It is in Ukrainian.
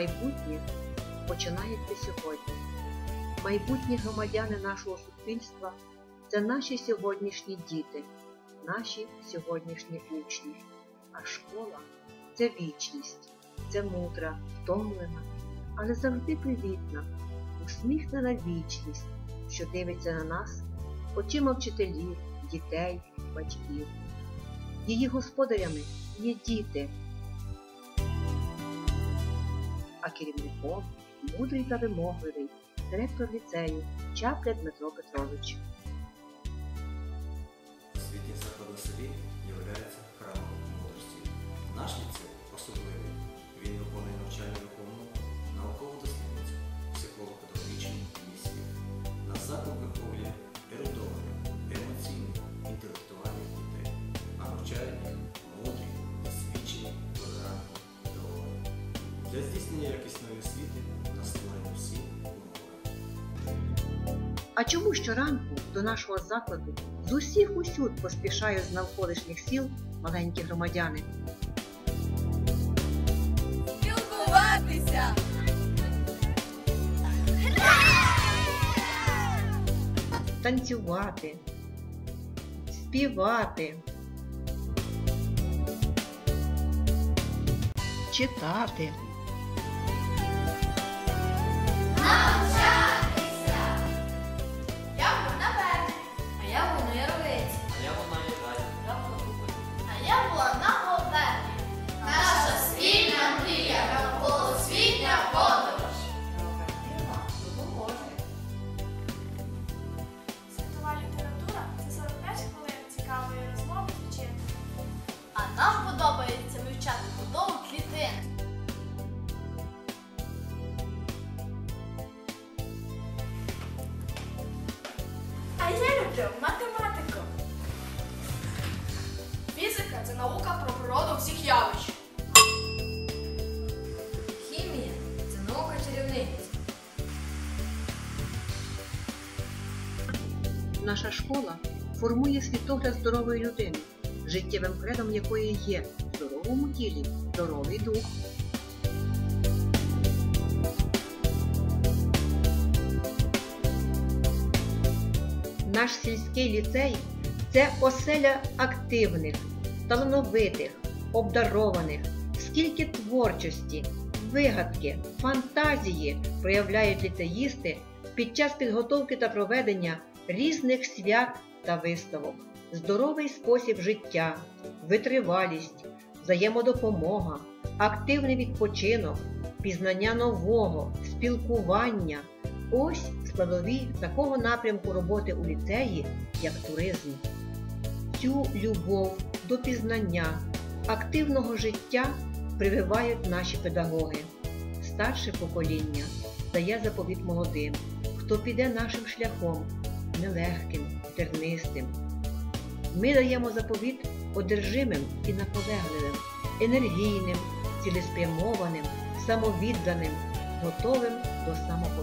Майбутнє починається сьогодні. Майбутні громадяни нашого суспільства це наші сьогоднішні діти, наші сьогоднішні учні. А школа це вічність, це мудра, втомлена, але завжди привітна, усміхнена вічність, що дивиться на нас очима вчителів, дітей, батьків. Її господарями є діти, а керівником мудрий та вимогливий директор ліцею Чапля Дмитро Петрович. Освітній заклад на селі храмом мудрості. Наш ліцей особливий. Він виконує навчальну допомогу науково дослідницю, психолого-педагогічну місію. На заклад Для здійснення якісної освіти на створені всі умови. А чому щоранку до нашого закладу з усіх усюд поспішають з навколишніх сіл маленькі громадяни? Спілкуватися! танцювати, співати, читати. Люблю математику. Фізика це наука про природу всіх явищ. Хімія це наука чарівниць. Наша школа формує світогляд здорової людини, життєвим кредом якої є в здоровому тілі здоровий дух. Наш сільський ліцей це оселя активних, талановитих, обдарованих, скільки творчості, вигадки, фантазії проявляють ліцеїсти під час підготовки та проведення різних свят та виставок, здоровий спосіб життя, витривалість, взаємодопомога, активний відпочинок, пізнання нового, спілкування. Ось складові такого напрямку роботи у ліцеї, як туризм. Цю любов до пізнання, активного життя прививають наші педагоги. Старше покоління дає заповіт молодим, хто піде нашим шляхом, нелегким, тернистим. Ми даємо заповіт одержимим і наполегливим, енергійним, цілеспрямованим, самовідданим, готовим до самопожертви.